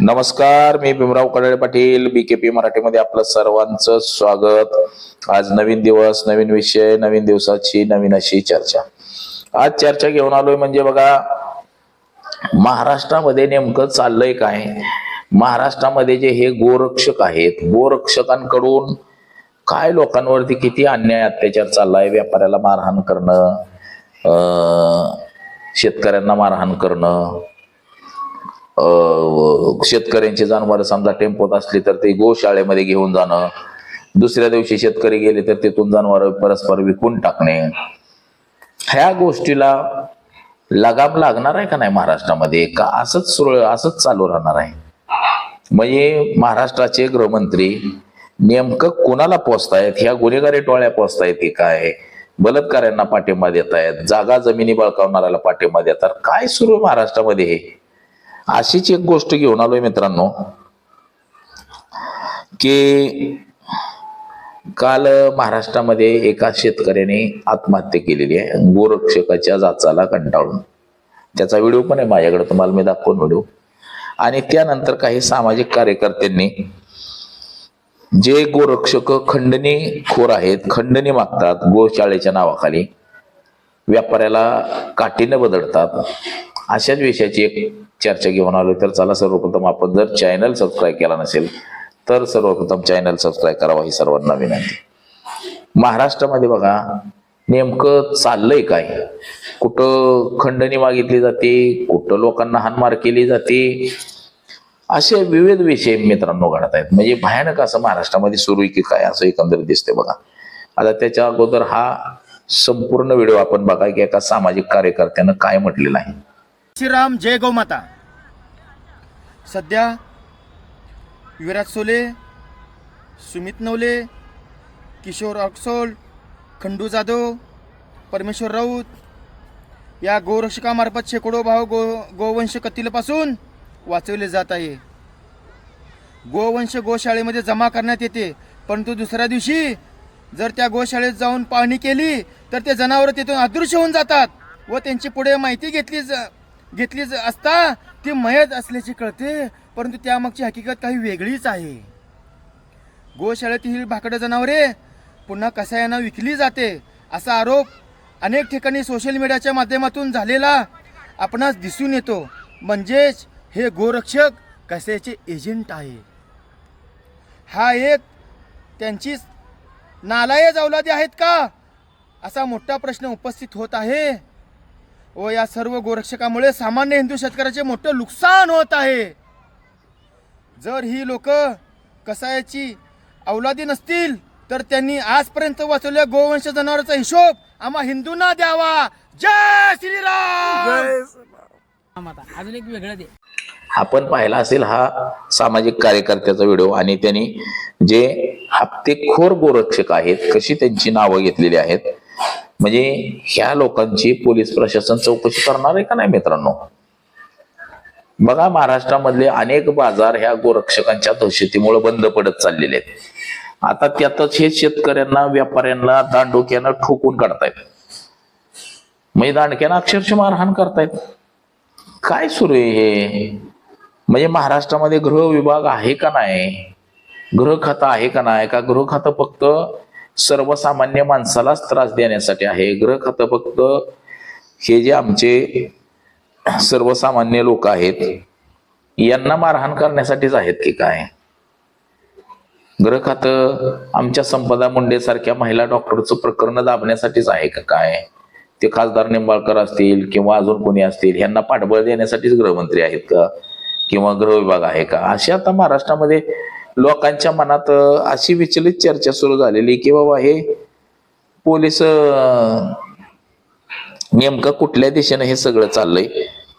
नमस्कार मी भीमराव कडाळे पाटील बीकेपी मराठीमध्ये आपलं सर्वांचं स्वागत. आज नवीन दिवस नवीन विषय नवीन दिवसाची नवीन अशी चर्चा. आज चर्चा घेऊन आलोय म्हणजे बघा महाराष्ट्रामध्ये नेमकं चाललंय काय? महाराष्ट्रामध्ये जे हे गोरक्षक आहेत गोरक्षकांकडून काय लोकांवरती किती अन्याय अत्याचार चाललाय व्यापाऱ्याला मारहाण करणं शेतकऱ्यांना मारहाण करणं शेतकऱ्यांची जनावरं समजा टेम्पोत असली तर ते गोशाळेमध्ये घेऊन जाणं. दुसऱ्या दिवशी शेतकरी गेले तर तिथून जनावर परस्पर विकून टाकणे. ह्या गोष्टीला लगाम लागणार आहे का नाही महाराष्ट्रामध्ये? का असंच सुरळ असंच चालू राहणार आहे? म्हणजे महाराष्ट्राचे गृहमंत्री नेमकं कोणाला पोचतायत? ह्या गुन्हेगारी टोळ्या पोचतायत की काय? बलात्काऱ्यांना पाठिंबा देत आहेत जागा जमिनी बळकावणाऱ्याला पाठिंबा देतात. काय सुरू आहे महाराष्ट्रामध्ये हे? अशीच एक गोष्ट घेऊन आलोय मित्रांनो की काल महाराष्ट्रामध्ये एका शेतकऱ्याने आत्महत्या केलेली आहे गोरक्षकाच्या जाचाला कंटाळून. त्याचा व्हिडिओ पण आहे माझ्याकडे तुम्हाला मी दाखवून व्हिडिओ. आणि त्यानंतर काही सामाजिक कार्यकर्त्यांनी जे गोरक्षक खंडणी खोर आहेत खंडणी मागतात गोशाळेच्या नावाखाली व्यापाऱ्याला काठीनं बदलतात अशाच विषयाची एक चर्चा घेऊन आलो तर चला सर्वप्रथम आपण जर चॅनल सबस्क्राईब केला नसेल तर सर्वप्रथम चॅनल सबस्क्राईब करावा ही सर्वांना विनंती. महाराष्ट्रामध्ये बघा नेमकं चाललंय काय? कुठं खंडणी मागितली जाते कुठं लोकांना हानमार केली जाते? असे विविध विषय मित्रांनो घडत आहेत. म्हणजे भयानक असं महाराष्ट्रामध्ये सुरू आहे की काय असं एकंदरीत दिसते बघा. आता त्याच्या अगोदर हा संपूर्ण व्हिडिओ आपण बघा की एका सामाजिक कार्यकर्त्यानं काय म्हटलेलं आहे. श्रीराम जय गौमाता. सध्या युवराज सोले सुमित नवले किशोर अक्सोल खंडू जाधव परमेश्वर राऊत या गोरक्षकामार्फत शेकडो भाव गो गोवंश कत्तीलपासून वाचवले जात आहे. गोवंश गोशाळेमध्ये जमा करण्यात येते परंतु दुसऱ्या दिवशी जर त्या गोशाळेत जाऊन पाहणी केली तर ते जनावरं तिथून अदृश्य होऊन जातात व त्यांची पुढे माहिती घेतली जा घेतली असता ती मयत असल्याची कळते परंतु त्यामागची हकीकत काही वेगळीच आहे. गोशाळेतील भाकडं जनावरे पुन्हा कसायांना विकली जाते असा आरोप अनेक ठिकाणी सोशल मीडियाच्या माध्यमातून झालेला आपणास दिसून येतो. म्हणजेच हे गोरक्षक कशाचे एजंट आहे. हा एक त्यांची नालायक अवलादी आहेत का? असा मोठा प्रश्न उपस्थित होत आहे. व या सर्व गोरक्षकामुळे सामान्य हिंदू शेतकऱ्याचे मोठं नुकसान होत आहे. जर ही लोक कसायाची अवलादी नसतील तर त्यांनी आजपर्यंत वाचवलेल्या गोवंश जनावरांचा हिशोब आम्हा हिंदूंना द्यावा. जय श्रीराम! अजून एक वेगळं दे. आपण पाहिला असेल हा सामाजिक कार्यकर्त्याचा व्हिडिओ आणि त्यांनी जे हप्तेखोर गोरक्षक आहेत कशी त्यांची नावं घेतलेली आहेत म्हणजे ह्या लोकांची पोलीस प्रशासन चौकशी करणार आहे का नाही मित्रांनो? बघा महाराष्ट्रामधले अनेक बाजार ह्या गोरक्षकांच्या दहशतीमुळे बंद पडत चाललेले आहेत. आता त्यातच हे शेतकऱ्यांना व्यापाऱ्यांना दांडोक्यानं ठोकून काढतायत. म्हणजे दांडक्यानं अक्षरशः मारहाण करतायत. काय सुरू आहे हे? म्हणजे महाराष्ट्रामध्ये गृह विभाग आहे का नाही? गृह खातं आहे का नाही? का गृह खातं फक्त सर्वसामान्य माणसालाच त्रास देण्यासाठी आहे. ग्रह खातं फक्त हे जे आमचे सर्वसामान्य लोक आहेत यांना मारहाण करण्यासाठीच आहेत की काय? ग्रह खातं आमच्या संपदा मुंडे सारख्या महिला डॉक्टरचं प्रकरण दाबण्यासाठीच आहे का काय? ते खासदार निंबाळकर असतील किंवा अजून कोणी असतील यांना पाठबळ देण्यासाठीच गृहमंत्री आहेत का? किंवा गृह विभाग आहे का? अशी आता महाराष्ट्रामध्ये लोकांच्या मनात अशी विचलित चर्चा सुरू झालेली की बाबा हे पोलीस नेमकं कुठल्या दिशेनं हे सगळं चाललंय?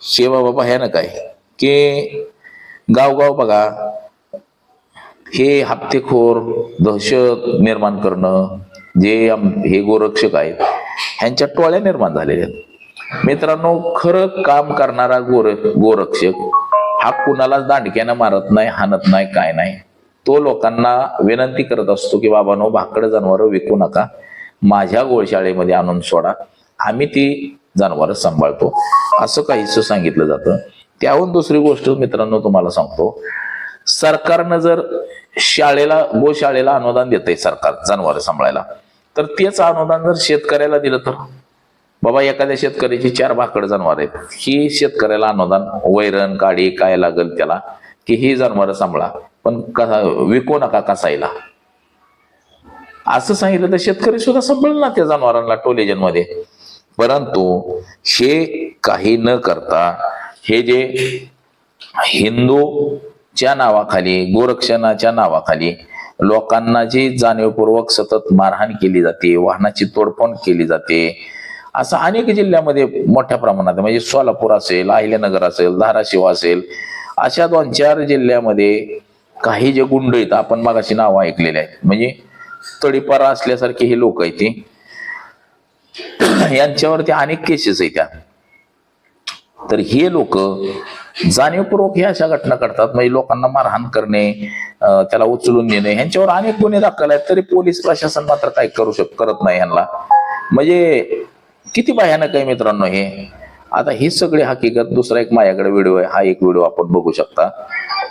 हे बाबा भयानक आहे. की गावगाव बघा हे हप्तेखोर दहशत निर्माण करणं जे आम- हे गोरक्षक आहेत ह्यांच्या टोळ्या निर्माण झालेल्या आहेत. मित्रांनो खरं काम करणारा गोर गोरक्षक हा कुणालाच दांडक्यानं मारत नाही हाणत नाही काय नाही. तो लोकांना विनंती करत असतो की बाबानो भाकड जनावरं विकू नका. माझ्या गोशाळेमध्ये आणून सोडा. आम्ही ती जनावरं सांभाळतो. असं काहीच सांगितलं जातं. त्याहून दुसरी गोष्ट मित्रांनो तुम्हाला सांगतो. सरकारनं जर शाळेला गोशाळेला अनुदान देत सरकार जनावर सांभाळायला तर तेच अनुदान जर शेतकऱ्याला दिलं तर? बाबा एखाद्या शेतकऱ्याची चार भाकड जनावर आहेत. ही शेतकऱ्याला अनुदान वैरण काडी काय लागल त्याला की ही जनावरं सांभाळा. पण कसा विकू नका कसायला. असं सांगितलं तर शेतकरी सुद्धा संभळ ना त्या जनावरांना टोलेजनमध्ये परंतु हे काही न करता हे जे हिंदूच्या नावाखाली गोरक्षणाच्या नावाखाली लोकांना जी जाणीवपूर्वक सतत मारहाण केली जाते वाहनाची तोडफोड केली जाते असं अनेक जिल्ह्यामध्ये मोठ्या प्रमाणात म्हणजे सोलापूर असेल अहिल्यानगर असेल धाराशिव असेल अशा दोन चार जिल्ह्यामध्ये काही जे गुंड आहेत आपण मागाशी नावं ऐकलेली आहेत. म्हणजे तडीपारा असल्यासारखे हे लोक आहेत ते. यांच्यावरती अनेक केसेस आहेत त्या. तर हे लोक जाणीवपूर्वक हे अशा घटना करतात म्हणजे लोकांना मारहाण करणे त्याला उचलून नेणे ह्यांच्यावर अनेक गुन्हे दाखल आहेत तरी पोलीस प्रशासन मात्र काही करू शक करत नाही ह्यांना. म्हणजे किती भयानक आहे मित्रांनो हे. आता ही सगळी हकीकत दुसरा एक माझ्याकडे व्हिडिओ आहे. हा एक व्हिडिओ आपण बघू शकता.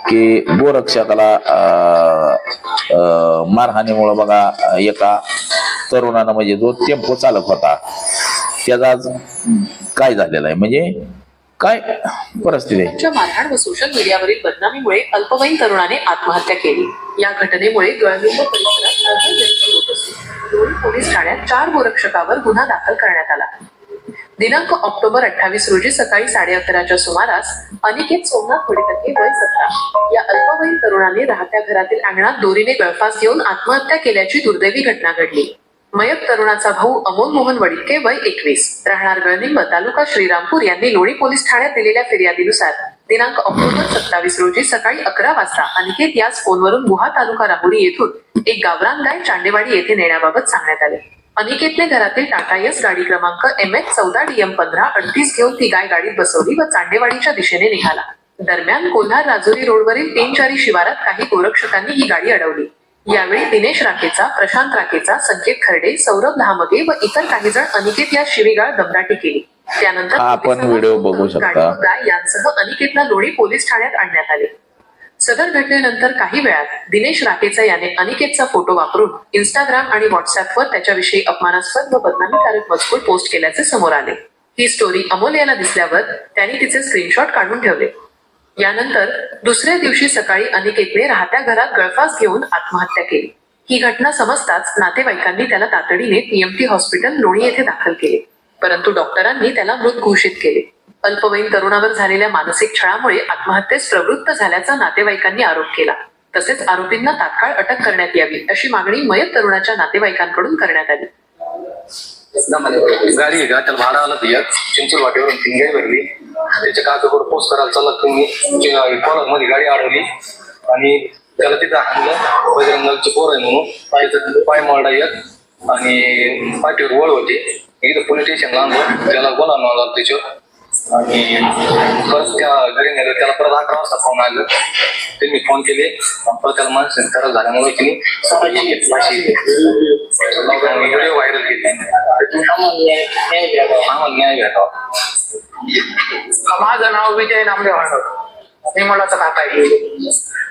की गोरक्षकाला मारहाणीमुळे मारहाणीमुळं बघा एका तरुणानं म्हणजे जो टेम्पो चालक होता त्याचा आज काय झालेला आहे? म्हणजे काय परिस्थिती मारहाण व सोशल मीडियावरील बदनामीमुळे अल्पवयीन तरुणाने आत्महत्या केली. या घटनेमुळे परिसरात पोलीस ठाण्यात चार गोरक्षकावर गुन्हा दाखल करण्यात आला. दिनांक ऑक्टोबर अठ्ठावीस रोजी सकाळी साडे अकराच्या सुमारास अनिकेत सोमनाथ वडितके वय सतरा. या अल्पवयीन तरुणाने राहत्या घरातील अंगणात दोरीने गळफास घेऊन आत्महत्या केल्याची दुर्दैवी घटना घडली. मयत तरुणाचा भाऊ अमोल मोहन वडितके वय एकवीस. राहणार गळनिंब तालुका श्रीरामपूर यांनी लोणी पोलीस ठाण्यात दिलेल्या फिर्यादीनुसार दिनांक ऑक्टोबर सत्तावीस रोजी सकाळी अकरा वाजता अनिकेत यास फोनवरून गुहा तालुका राहुरी येथून एक गावरान गाय चांडेवाडी येथे नेण्याबाबत सांगण्यात आले. अनिकेतने घरातील टाटा यस गाडी क्रमांक एम एच चौदा डीएम पंधरा अडतीस घेऊन ती गाय गाडीत बसवली व चांडेवाडीच्या दिशेने निघाला. दरम्यान कोल्हार राजुरी रोडवरील तीनचारी शिवारात काही गोरक्षकांनी ही गाडी अडवली. यावेळी दिनेश राखेचा प्रशांत राखेचा संकेत खर्डे सौरभ लहामगे व इतर काही जण अनिकेत या शिवीगाळ दमदाटी केली. त्यानंतर आपण व्हिडिओ बघू गाडी शकता. यांसह अनिकेतला लोणी पोलीस ठाण्यात आणण्यात आले. सदर घटनेनंतर काही वेळात दिनेश राकेचा याने अनिकेतचा फोटो वापरून इंस्टाग्राम आणि व्हॉट्सअपवर त्याच्याविषयी अपमानास्पद व बदनामीकारक मजकूर पोस्ट केल्याचे समोर आले. ही स्टोरी अमोल याला दिसल्यावर त्यांनी तिचे स्क्रीनशॉट काढून ठेवले. यानंतर दुसऱ्या दिवशी सकाळी अनिकेतने राहत्या घरात गळफास घेऊन आत्महत्या केली. ही घटना समजताच नातेवाईकांनी त्याला तातडीने पीएमटी हॉस्पिटल लोणी येथे दाखल केले. परंतु डॉक्टरांनी त्याला मृत घोषित केले. अल्पवयीन तरुणावर झालेल्या मानसिक छळामुळे आत्महत्येस प्रवृत्त झाल्याचा नातेवाईकांनी आरोप केला. तसेच आरोपींना तात्काळ अटक करण्यात यावी अशी मागणी मयत तरुणाच्या नातेवाईकांकडून करण्यात आली. गाडी आहे का? त्याला भाडा आलं ते चिंचूर वाटेवरून तीन भरली. त्याच्या काकाकडे पोस्ट करायला चालला तुम्ही मध्ये गाडी अडवली. आणि त्याला तिथं आणलं बजरंगाचे पोर आहे म्हणून पायचं पाय मारडा येत आणि पाठीवर वळ होते. इथं पोलीस स्टेशनला आणलं. त्याला बोला लागला त्याच्यावर. आणि परत त्या घरी नेलं त्याला परत अकरा वाजता फोन आलं. त्यांनी फोन केले परत त्याला माणसं खराब झाल्यामुळे त्यांनी व्हिडिओ व्हायरल केले आम्हाला न्याय भेटावा. माझं नाव विजय नामदेव हळद मी मुलाचा काका आहे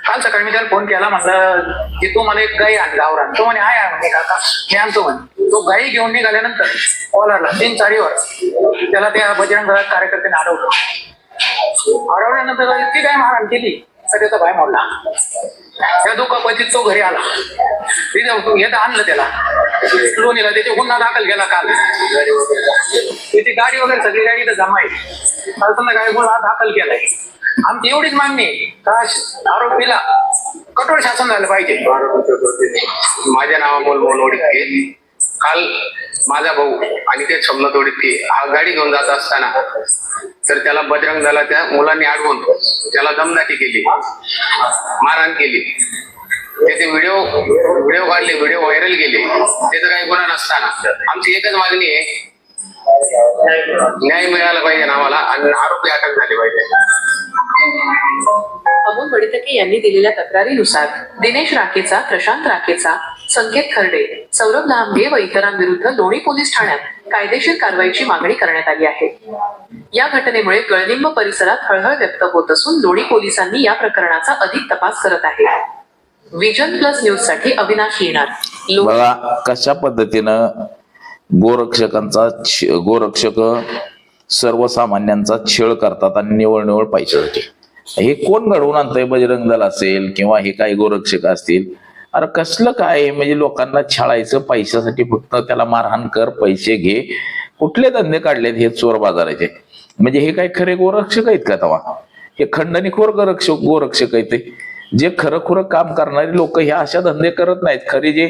काल सकाळी मी त्याला फोन केला म्हणलं की तू मला एक गाई आण गावरान. तो म्हणे आहे म्हणे काका मी आणतो म्हणे. तो गाई घेऊन निघाल्यानंतर ओलारला तीन चारीवर त्याला त्या बजरंग कार्यकर्त्याने अडवलं. अडवल्यानंतर इतकी काय मारहाण केली सगळ्याचा भाय मोडला. त्या दुखापतीत तो घरी आला. तिथे येतं आणलं त्याला. लोणीला त्याचे गुन्हा दाखल केला काल. त्याची गाडी वगैरे सगळी गाडी इथं जमा आहे. काल संध्याकाळी गुन्हा दाखल केलाय. आमची एवढीच मागणी आहे. का आरोपीला कठोर शासन झालं पाहिजे. माझ्या नावामुळे अमोल मोनवडीतके काल माझा भाऊ आणि ते सोमनाथ वडीतके हा गाडी घेऊन जात असताना तर त्याला बजरंग झाला त्या मुलांनी अडवून त्याला दमदाटी केली. मारहाण केली. त्याचे व्हिडिओ व्हिडिओ काढले व्हिडिओ व्हायरल केले. त्याचं काही गुन्हा नसताना. आमची एकच मागणी आहे न्याय मिळाला पाहिजे ना आम्हाला आणि आरोपी अटक झाले पाहिजे. अमोल वडितके यांनी दिलेल्या तक्रारीनुसार दिनेश राखेचा प्रशांत राखेचा संकेत खर्डे सौरभ लांबे व इतरांविरुद्ध लोणी पोलीस ठाण्यात कायदेशीर कारवाईची मागणी करण्यात आली आहे. या घटनेमुळे गळलिंब परिसरात हळहळ व्यक्त होत असून लोणी पोलिसांनी या प्रकरणाचा अधिक तपास करत आहे. विजन प्लस न्यूजसाठी अविनाश येणार बघा कशा पद्धतीनं गोरक्षकांचा गोरक्षक सर्वसामान्यांचा छळ करतात आणि निवळ निवळ पैशासाठी हे कोण घडवून आणतंय? बजरंग दल असेल किंवा हे काही गोरक्षक असतील. अरे कसलं काय? म्हणजे लोकांना छळायचं पैशासाठी फक्त त्याला मारहाण कर पैसे घे. कुठले धंदे काढलेत हे चोर बाजाराचे? म्हणजे हे काय खरे गोरक्षक आहेत का तवा हे खंडणीखोर गोरक्षक गोरक्षक आहेत. जे खरं काम करणारी लोक हे अशा धंदे करत नाहीत. खरे जे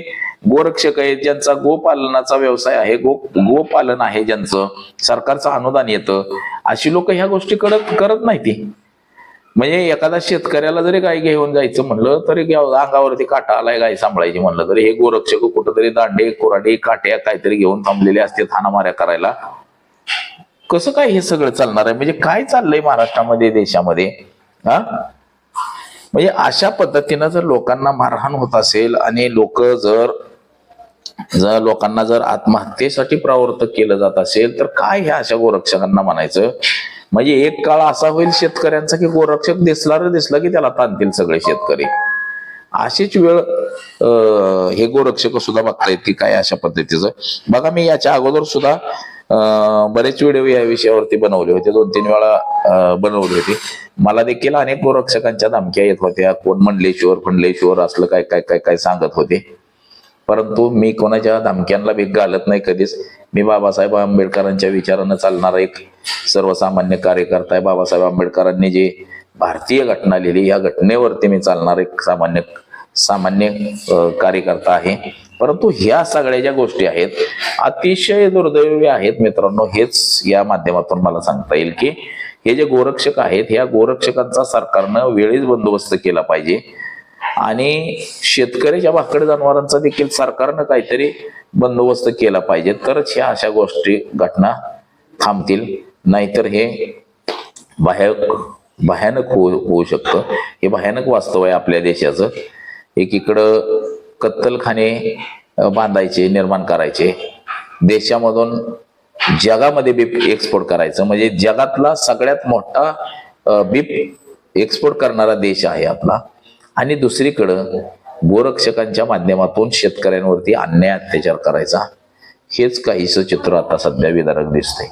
गोरक्षक आहेत ज्यांचा गोपालनाचा व्यवसाय आहे गो गोपालन आहे ज्यांचं सरकारचं अनुदान येतं अशी लोक ह्या गोष्टी करत करत नाही ती म्हणजे एखादा शेतकऱ्याला जरी गाय घेऊन जायचं म्हणलं तरी अंगावरती काटा आलाय गाय सांभाळायची म्हणलं तरी हे गोरक्षक कुठंतरी दांडे कोराडे काट्या काहीतरी घेऊन थांबलेले असते हाणामाऱ्या करायला. कसं काय हे सगळं चालणार आहे? म्हणजे काय चाललंय महाराष्ट्रामध्ये देशामध्ये? हा? म्हणजे अशा पद्धतीनं जर लोकांना मारहाण होत असेल आणि लोक जर जर लोकांना जर आत्महत्येसाठी प्रवृत्त केलं जात असेल तर काय ह्या अशा गोरक्षकांना म्हणायचं? म्हणजे एक काळ असा होईल शेतकऱ्यांचा की गोरक्षक दिसला रे दिसला की त्याला ताणतील सगळे शेतकरी. अशीच वेळ हे गोरक्षक सुद्धा बघतायत की काय अशा पद्धतीचं. बघा मी याच्या अगोदर सुद्धा बरेच व्हिडिओ या विषयावरती बनवले होते. दोन तीन वेळा बनवले होते. मला देखील अनेक गोरक्षकांच्या धमक्या येत होत्या. कोण मंडलेश्वर फंडलेश्वर असलं काय काय काय काय सांगत होते. परंतु मी कोणाच्या धमक्यांना भीक घालत नाही कधीच. मी बाबासाहेब आंबेडकरांच्या विचारानं चालणारा एक सर्वसामान्य कार्यकर्ता आहे. बाबासाहेब आंबेडकरांनी जे भारतीय घटना लिहिली या घटनेवरती मी चालणारा एक सामान्य सामान्य कार्यकर्ता आहे. परंतु ह्या सगळ्या ज्या गोष्टी आहेत अतिशय दुर्दैवी आहेत मित्रांनो हेच या माध्यमातून मला सांगता येईल की हे जे गोरक्षक आहेत ह्या गोरक्षकांचा सरकारनं वेळीच बंदोबस्त केला पाहिजे. आणि शेतकऱ्याच्या भाकड जनावरांचा देखील सरकारनं काहीतरी बंदोबस्त केला पाहिजे तरच ह्या अशा गोष्टी घटना थांबतील. नाहीतर हे भयानक भयानक होऊ होऊ शकतं. हे भयानक वास्तव आहे आपल्या देशाचं. एकीकडं कत्तलखाने बांधायचे निर्माण करायचे. देशामधून जगामध्ये बीप एक्सपोर्ट करायचं. म्हणजे जगातला सगळ्यात मोठा बीप एक्सपोर्ट करणारा देश आहे आपला. आणि दुसरीकडं गोरक्षकांच्या माध्यमातून शेतकऱ्यांवरती अन्याय अत्याचार करायचा. हेच काहीसं चित्र आता सध्या विदारक दिसते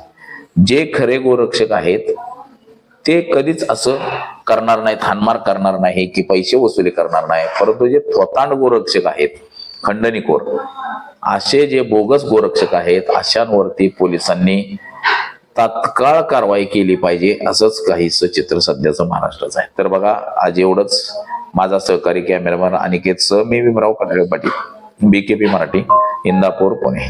जे खरे गोरक्षक आहेत ते कधीच असं करणार नाहीत हानमार करणार नाही की पैसे वसुली करणार नाही. परंतु जे थोतांड गोरक्षक आहेत खंडणीखोर असे जे बोगस गोरक्षक आहेत अशांवरती पोलिसांनी तात्काळ कारवाई केली पाहिजे असंच काहीच चित्र सध्याचं महाराष्ट्राचं आहे. तर बघा आज एवढंच. माझा सहकारी कॅमेरामॅन अनिकेत सह मी Bhimrao Patil Patil B K P Marathi Indapur Pune.